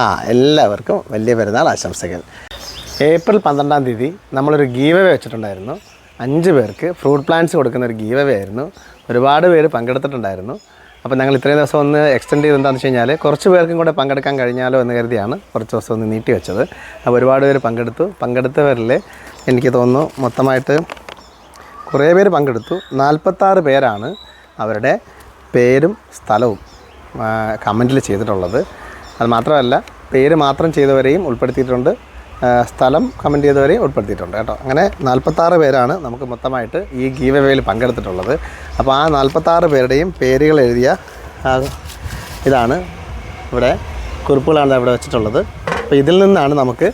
ആ എല്ലാവർക്കും വലിയ പെരുന്നാൾ ആശംസകൾ. ഏപ്രിൽ പന്ത്രണ്ടാം തീയതി നമ്മളൊരു ഗീവവേ വെച്ചിട്ടുണ്ടായിരുന്നു. അഞ്ച് പേർക്ക് ഫ്രൂട്ട് പ്ലാന്റ്സ് കൊടുക്കുന്ന ഒരു ഗീവവേ ആയിരുന്നു. ഒരുപാട് പേര് പങ്കെടുത്തിട്ടുണ്ടായിരുന്നു. അപ്പോൾ ഞങ്ങൾ ഇത്രയും ദിവസം ഒന്ന് എക്സ്റ്റെൻഡ് ചെയ്ത് എന്താണെന്ന് വെച്ച് കഴിഞ്ഞാൽ കുറച്ച് പേർക്കും കൂടെ പങ്കെടുക്കാൻ കഴിഞ്ഞാലോ എന്ന് കരുതിയാണ് കുറച്ച് ദിവസം ഒന്ന് നീട്ടി വെച്ചത്. അപ്പോൾ ഒരുപാട് പേര് പങ്കെടുത്തു. പങ്കെടുത്തവരിൽ എനിക്ക് തോന്നുന്നു മൊത്തമായിട്ട് കുറേ പേര് പങ്കെടുത്തു. നാൽപ്പത്താറ് പേരാണ് അവരുടെ പേരും സ്ഥലവും. കമന്റിൽ ചെയ്തിട്ടുള്ളത്. അത് മാത്രമല്ല പേര് മാത്രം ചെയ്തവരെയും ഉൾപ്പെടുത്തിയിട്ടുണ്ട്. സ്ഥലം കമന്റ് ചെയ്തവരെയും ഉൾപ്പെടുത്തിയിട്ടുണ്ട് കേട്ടോ. അങ്ങനെ നാൽപ്പത്താറ് പേരാണ് നമുക്ക് മൊത്തമായിട്ട് ഈ ഗീവ് വേയിൽ പങ്കെടുത്തിട്ടുള്ളത്. അപ്പോൾ ആ നാൽപ്പത്താറ് പേരുടെയും പേരുകൾ എഴുതിയ ഇതാണ് ഇവിടെ കുറിപ്പുകളാണ് ഇവിടെ വെച്ചിട്ടുള്ളത്. അപ്പോൾ ഇതിൽ നിന്നാണ് നമുക്ക്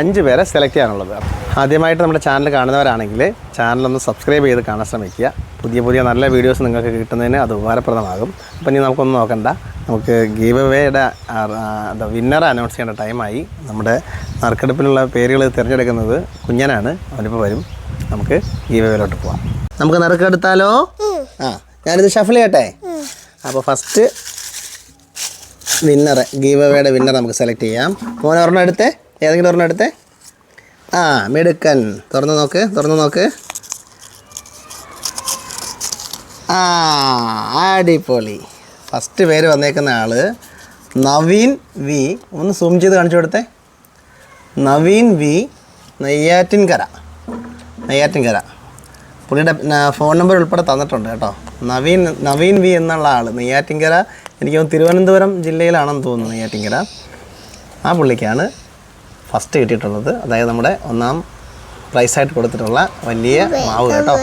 അഞ്ച് പേരെ സെലക്ട് ചെയ്യാനുള്ളത്. ആദ്യമായിട്ട് നമ്മുടെ ചാനൽ കാണുന്നവരാണെങ്കിൽ ചാനലൊന്ന് സബ്സ്ക്രൈബ് ചെയ്ത് കാണാൻ ശ്രമിക്കുക. പുതിയ പുതിയ നല്ല വീഡിയോസ് നിങ്ങൾക്ക് കിട്ടുന്നതിന് അത് ഉപകാരപ്രദമാകും. അപ്പോൾ ഇനി നമുക്കൊന്ന് നോക്കണ്ട. നമുക്ക് ഗീവ് അവേയുടെ വിന്നർ അനൗൺസ് ചെയ്യേണ്ട ടൈമായി നമ്മുടെ നറുക്കെടുപ്പിലുള്ള പേരുകൾ തിരഞ്ഞെടുക്കുന്നത് കുഞ്ഞനാണ്. അവനിപ്പോൾ വരും. നമുക്ക് ഗീവ് അവേയിലോട്ട് പോവാം. നമുക്ക് നറുക്കെടുത്താലോ? ആ ഞാനിത് ഷഫിൾ ചെയ്യട്ടെ? അപ്പോൾ ഫസ്റ്റ് വിന്നർ ഗീവ് അവേയുടെ വിന്നർ നമുക്ക് സെലക്ട് ചെയ്യാം. മോനെ ഒരെണ്ണം എടുത്തേ. ഏതെങ്കിലും ഒരെണ്ണം എടുത്തേ? ആ മിടുക്കൻ. തുറന്ന് നോക്ക് തുറന്ന് നോക്ക്. ആ അടിപൊളി. ഫസ്റ്റ് പേര് വന്നേക്കുന്ന ആൾ നവീൻ വി. ഒന്ന് സൂം ചെയ്ത് കാണിച്ചു കൊടുത്തേ. നവീൻ വി നെയ്യാറ്റിൻകര. നെയ്യാറ്റിൻകര. പുള്ളിയുടെ ഫോൺ നമ്പർ ഉൾപ്പെടെ തന്നിട്ടുണ്ട് കേട്ടോ. നവീൻ നവീൻ വി എന്നുള്ള ആൾ നെയ്യാറ്റിൻകര. എനിക്ക് തിരുവനന്തപുരം ജില്ലയിലാണെന്ന് തോന്നുന്നു നെയ്യാറ്റിൻകര. ആ പുള്ളിക്കാണ് ഫസ്റ്റ് കിട്ടിയിട്ടുള്ളത്. അതായത് നമ്മുടെ ഒന്നാം പ്രൈസായിട്ട് കൊടുത്തിട്ടുള്ള വലിയ മാവ് കേട്ടോ.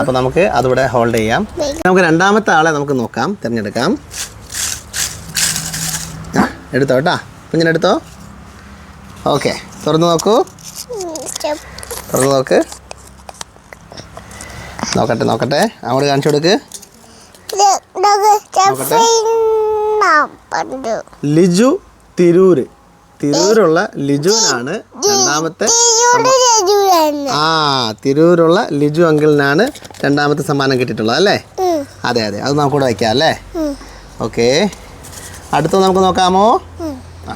അപ്പോൾ നമുക്ക് അതിവിടെ ഹോൾഡ് ചെയ്യാം. നമുക്ക് രണ്ടാമത്തെ ആളെ നമുക്ക് നോക്കാം. തിരഞ്ഞെടുക്കാം. എടുത്തോ കേട്ടോ. എടുത്തോ? ഓക്കെ. തുറന്ന് നോക്കൂ. തുറന്ന് നോക്ക്. നോക്കട്ടെ നോക്കട്ടെ. അങ്ങോട്ട് കാണിച്ചു കൊടുക്ക്. ലിജു തിരൂര്. തിരൂരുള്ള ലിജുവിനാണ് രണ്ടാമത്തെ ആ തിരൂരുള്ള ലിജു അങ്കിളിനാണ് രണ്ടാമത്തെ സമ്മാനം കിട്ടിയിട്ടുള്ളത് അല്ലേ? അതെ അതെ. അത് നമുക്കൂടെ വയ്ക്കാം അല്ലേ? ഓക്കെ. അടുത്ത നമുക്ക് നോക്കാമോ? ആ.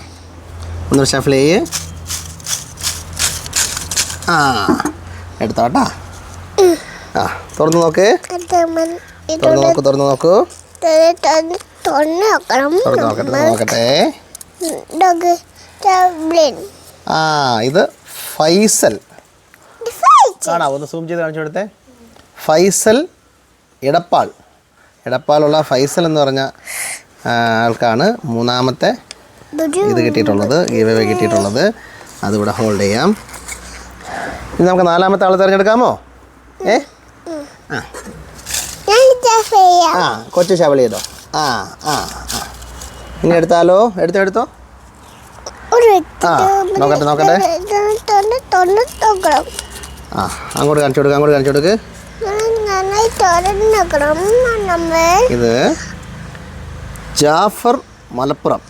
ഒന്ന് ഷഫിൾ ചെയ്യ്. ആ എടുത്തോട്ടാ. ആ തുറന്നു നോക്ക്. തുറന്നു നോക്ക് തുറന്ന് നോക്കൂ. തുറന്ന് നോക്കട്ടെ നോക്കട്ടെ. ആ ഇത് ഫൈസൽ. കാണാം ഒന്ന് സൂം ചെയ്ത് കാണിച്ചു കൊടുത്തേ. ഫൈസൽ ഇടപ്പാൾ ഇടപ്പാളുള്ള ഫൈസൽ എന്ന് പറഞ്ഞ ആൾക്കാണ് മൂന്നാമത്തെ ഇത് കിട്ടിയിട്ടുള്ളത് ഗീവേ കിട്ടിയിട്ടുള്ളത്. അതിവിടെ ഹോൾഡ് ചെയ്യാം. ഇനി നമുക്ക് നാലാമത്തെ ആൾ തിരഞ്ഞെടുക്കാമോ? ഏ? ആ. കൊച്ചു ശവളിയതോ ചെയ്തോ ആ ആ ആ. ഇനി എടുത്താലോ? എടുത്തോ എടുത്തോ? ആ നോക്കട്ടെ നോക്കട്ടെ ആ അങ്ങോട്ട് കാണിച്ചു കൊടുക്കുക അങ്ങോട്ട് കാണിച്ചു കൊടുക്ക്. ഇത് ജാഫർ മലപ്പുറം.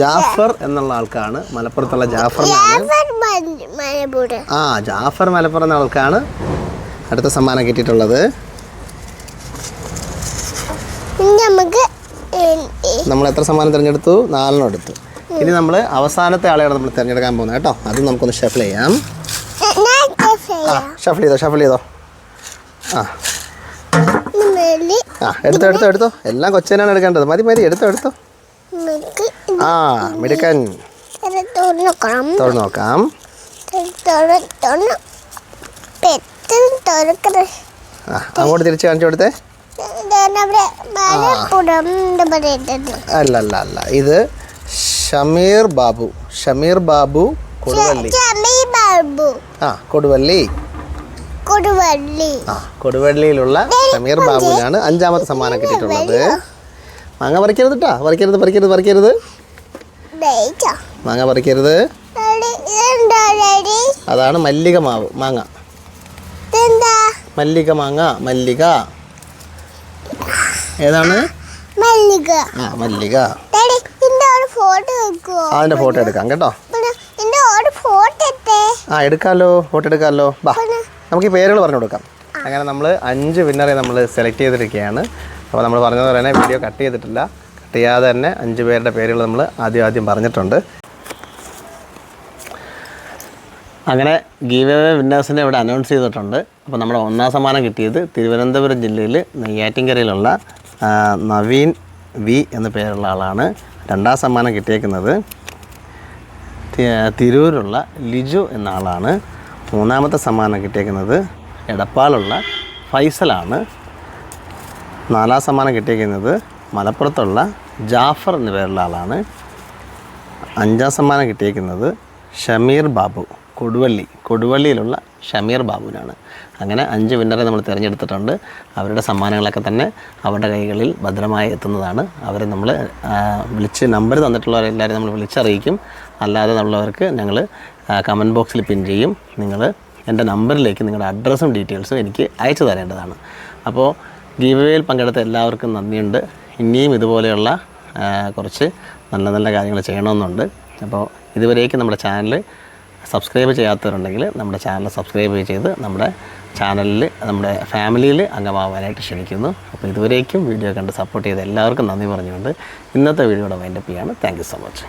ജാഫർ എന്നുള്ള ആൾക്കാണ് മലപ്പുറത്തുള്ള ജാഫർ ആ ജാഫർ മലപ്പുറം എന്ന ആൾക്കാണ് അടുത്ത സമ്മാനം കിട്ടിയിട്ടുള്ളത്. നമ്മൾ എത്ര സമ്മാനം തിരഞ്ഞെടുത്തു? നാലെണ്ണം എടുത്തു. ഇനി നമ്മൾ അവസാനത്തെ ആളെയാണ് നമ്മൾ തിരഞ്ഞെടുക്കാൻ പോകുന്നത് കേട്ടോ. അത് നമുക്കൊന്ന് ഷഫിൾ ചെയ്യാം. ഷഫിൾ ചെയ്തോ ഷഫിൾ ചെയ്തോ. ആ. എടുത്തോ എടുത്തോ എടുത്തോ. എല്ലാം കൊച്ചേനാണ് എടുക്കേണ്ടത്. മതി മതി എടുത്തോ എടുത്തോ. ആ മിടുക്കൻ. തുറന്നു നോക്കാം ആ അങ്ങോട്ട് തിരിച്ച് കാണിച്ചു കൊടുത്തേ അല്ല അല്ല അല്ല ഇത് ഷമീർ ബാബു. ഷമീർ ബാബു കൊടുവള്ളി. ഷമീർ ബാബു. ആ കൊടുവള്ളി. കൊടുവള്ളി. ആ കൊടുവള്ളിയിലുള്ള ഷമീർ ബാബുവിനാണ് അഞ്ചാമത്തെ സമ്മാനം കിട്ടിയിട്ടുള്ളത്. മാങ്ങ പറിക്കരുത് കേട്ടോ പറിക്കരുത് പറിക്കരുത് പറിക്കരുത്. മാങ്ങ പറിക്കരുത്. അതാണ് മല്ലിക മാവ് മാങ്ങ. മല്ലിക മാങ്ങ മല്ലിക. ഏതാണ്? മല്ലിക. ആ മല്ലിക. ഒരു ഫോട്ടോ എടുക്കാം കേട്ടോ. ആ എടുക്കാമല്ലോ ഫോട്ടോ എടുക്കാമല്ലോ ബാ നമുക്ക് ഈ പേരുകൾ പറഞ്ഞു കൊടുക്കാം. അങ്ങനെ നമ്മൾ അഞ്ച് വിന്നറെ നമ്മൾ സെലക്ട് ചെയ്തിരിക്കുകയാണ്. അപ്പോൾ നമ്മൾ പറഞ്ഞത് തന്നെ വീഡിയോ കട്ട് ചെയ്തിട്ടില്ല. കട്ട് ചെയ്യാതെ തന്നെ അഞ്ച് പേരുടെ പേരുകൾ നമ്മൾ ആദ്യം ആദ്യം പറഞ്ഞിട്ടുണ്ട്. അങ്ങനെ ഗീവേ വിന്നേഴ്സിനെ ഇവിടെ അനൗൺസ് ചെയ്തിട്ടുണ്ട്. അപ്പോൾ നമ്മുടെ ഒന്നാം സമ്മാനം കിട്ടിയത് തിരുവനന്തപുരം ജില്ലയിൽ നെയ്യാറ്റിൻകരയിലുള്ള നവീൻ വി എന്ന പേരുള്ള ആളാണ്. രണ്ടാം സമ്മാനം കിട്ടിയേക്കുന്നത് തിരൂരുള്ള ലിജു എന്ന ആളാണ് മൂന്നാമത്തെ സമ്മാനം കിട്ടിയേക്കുന്നത് എടപ്പാളുള്ള ഫൈസലാണ്. നാലാം സമ്മാനം കിട്ടിയേക്കുന്നത് മലപ്പുറത്തുള്ള ജാഫർ എന്ന പേരുള്ള ആളാണ്. അഞ്ചാം സമ്മാനം കിട്ടിയേക്കുന്നത് ഷമീർ ബാബു കൊടുവള്ളി കൊടുവള്ളിയിലുള്ള ഷമീർ ബാബുവിനാണ് അങ്ങനെ അഞ്ച് വിന്നറെ നമ്മൾ തിരഞ്ഞെടുത്തിട്ടുണ്ട്. അവരുടെ സമ്മാനങ്ങളൊക്കെ തന്നെ അവരുടെ കൈകളിൽ ഭദ്രമായി എത്തുന്നതാണ്. അവരെ നമ്മൾ വിളിച്ച് നമ്പർ തന്നിട്ടുള്ളവരെല്ലാവരും നമ്മൾ വിളിച്ചറിയിക്കും. അല്ലാതെ നമ്മളവർക്ക് ഞങ്ങൾ കമന്റ് ബോക്സിൽ പിൻ ചെയ്യും. നിങ്ങൾ എന്റെ നമ്പറിലേക്ക് നിങ്ങളുടെ അഡ്രസ്സും ഡീറ്റെയിൽസും എനിക്ക് അയച്ചു തരേണ്ടതാണ്. അപ്പോൾ ഗീവവേയിൽ പങ്കെടുത്ത എല്ലാവർക്കും നന്ദിയുണ്ട്. ഇനിയും ഇതുപോലെയുള്ള കുറച്ച് നല്ല നല്ല കാര്യങ്ങൾ ചെയ്യണമെന്നുണ്ട്. അപ്പോൾ ഇതുവരേക്കും നമ്മുടെ ചാനൽ സബ്സ്ക്രൈബ് ചെയ്യാത്തവരുണ്ടെങ്കിൽ നമ്മുടെ ചാനൽ സബ്സ്ക്രൈബ് ചെയ്ത് നമ്മുടെ ചാനലിൽ നമ്മുടെ ഫാമിലിയിൽ അംഗമാവാനായിട്ട് ക്ഷണിക്കുന്നു. അപ്പോൾ ഇതുവരേക്കും വീഡിയോ കണ്ട് സപ്പോർട്ട് ചെയ്ത എല്ലാവർക്കും നന്ദി പറഞ്ഞുകൊണ്ട് ഇന്നത്തെ വീഡിയോയുടെ വൈൻഡപ്പ് ചെയ്യാണ്. Thank so much.